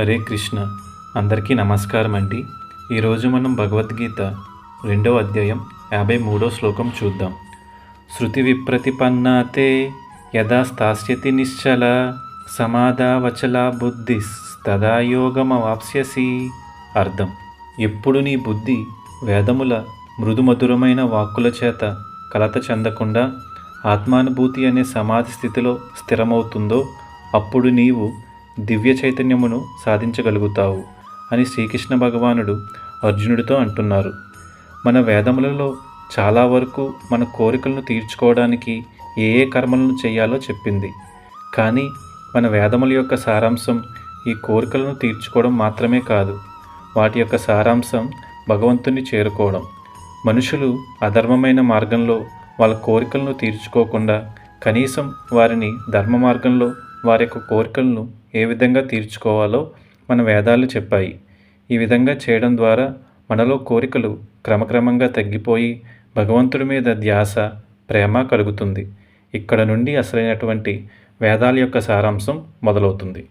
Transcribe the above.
హరే కృష్ణ. అందరికీ నమస్కారం అండి. ఈరోజు మనం భగవద్గీత రెండవ అధ్యాయం యాభై మూడో శ్లోకం చూద్దాం. శృతి విప్రతిపన్నాతే యదా స్థాస్యతి నిశ్చల సమాధావచల బుద్ధి తదా యోగమవాప్స్యసి అర్థం. ఎప్పుడు నీ బుద్ధి వేదముల మృదుమధురమైన వాక్కుల చేత కలత చెందకుండా ఆత్మానుభూతి అనే సమాధి స్థితిలో స్థిరమవుతుందో అప్పుడు నీవు దివ్య చైతన్యమును సాధించగలుగుతావు అని శ్రీకృష్ణ భగవానుడు అర్జునుడితో అంటున్నారు. మన వేదములలో చాలా వరకు మన కోరికలను తీర్చుకోవడానికి ఏ ఏ కర్మలను చేయాలో చెప్పింది. కానీ మన వేదముల యొక్క సారాంశం ఈ కోరికలను తీర్చుకోవడం మాత్రమే కాదు. వాటి యొక్క సారాంశం భగవంతుని చేరుకోవడం. మనుషులు అధర్మమైన మార్గంలో వాళ్ళ కోరికలను తీర్చుకోకుండా కనీసం వారిని ధర్మ మార్గంలో వారి యొక్క కోరికలను ఏ విధంగా తీర్చుకోవాలో మన వేదాలు చెప్పాయి. ఈ విధంగా చేయడం ద్వారా మనలో కోరికలు క్రమక్రమంగా తగ్గిపోయి భగవంతుడి మీద ధ్యాస ప్రేమ కలుగుతుంది. ఇక్కడ నుండి అసలైనటువంటి వేదాల యొక్క సారాంశం మొదలవుతుంది.